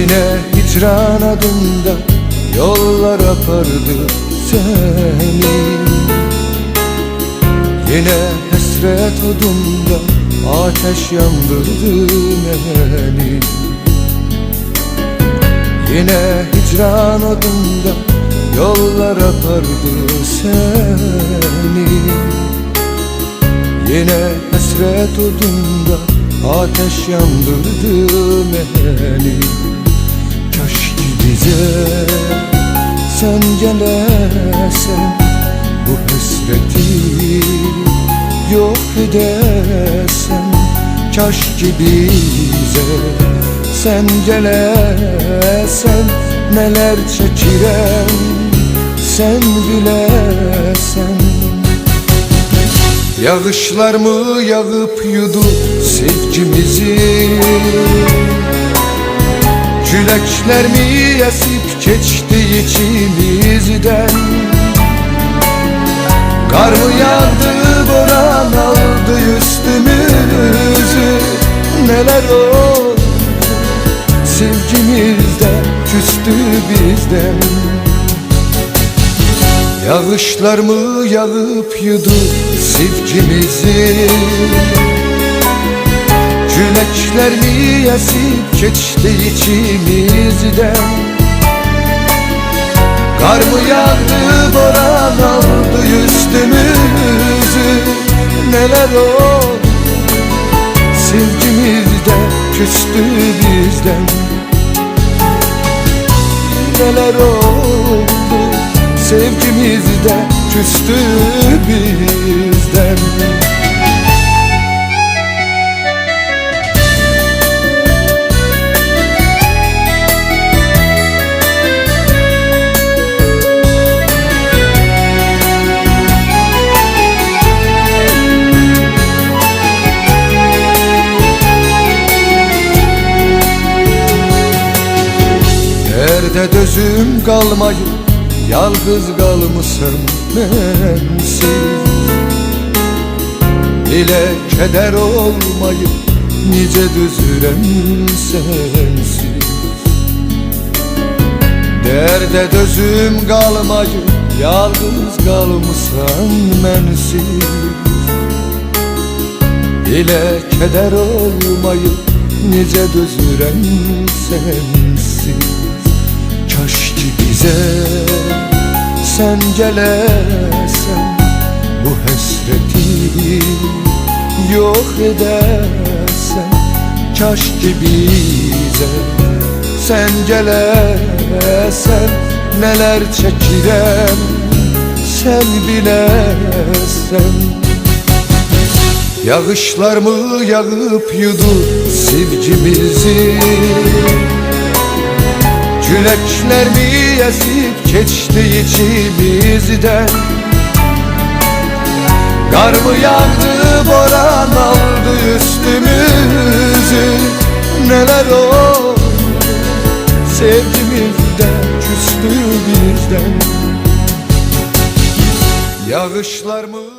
hicran adında Yollar apardı seni. Yine hasret odunda Ateş yandırdı beni. Yine hicran odunda Yollar apardı seni. Yine hasret odunda Ateş yandırdı beni Bize sen gelesen Bu hasreti yok edesen Keşke bize sen gelesen Neler çekirem sen bilesen Yağışlar mı yağıp yudu sevgimizi Külekler mi esip geçti içimizden? Kar mı yağdı boran aldı üstümüzü? Neler oldu? Sevgimizde küstü bizden. Yağışlar mı yağıp yudu sevgimizi Külekler mi esip geçti içimizden Kar mı yağdı boran aldı üstümüzü? Neler oldu? Sevgimizde küstü bizden. Neler oldu? Sevgimizde küstü bizden Nerede dözüm kalmayıp Yalgız kalmışım bensiz. Dile keder olmayıp Nice düzürem sensiz. Derde dözüm kalmayıp Yalgız kalmışam bensiz. Dile keder olmayıp Nice düzürem sensiz Keşke bize. Sen gelesen Bu hasreti yok edersen. Keşke bize. Sen gelesen Neler çekirem. Sen bilesen. Yağışlar mı yağıp yudu sevgimizi Külekler mi esip geçti içimizden Kar mı yağdı boran aldı üstümüzü? Neler oldu? Sevgimizde küstü bizden. Yağışlar mı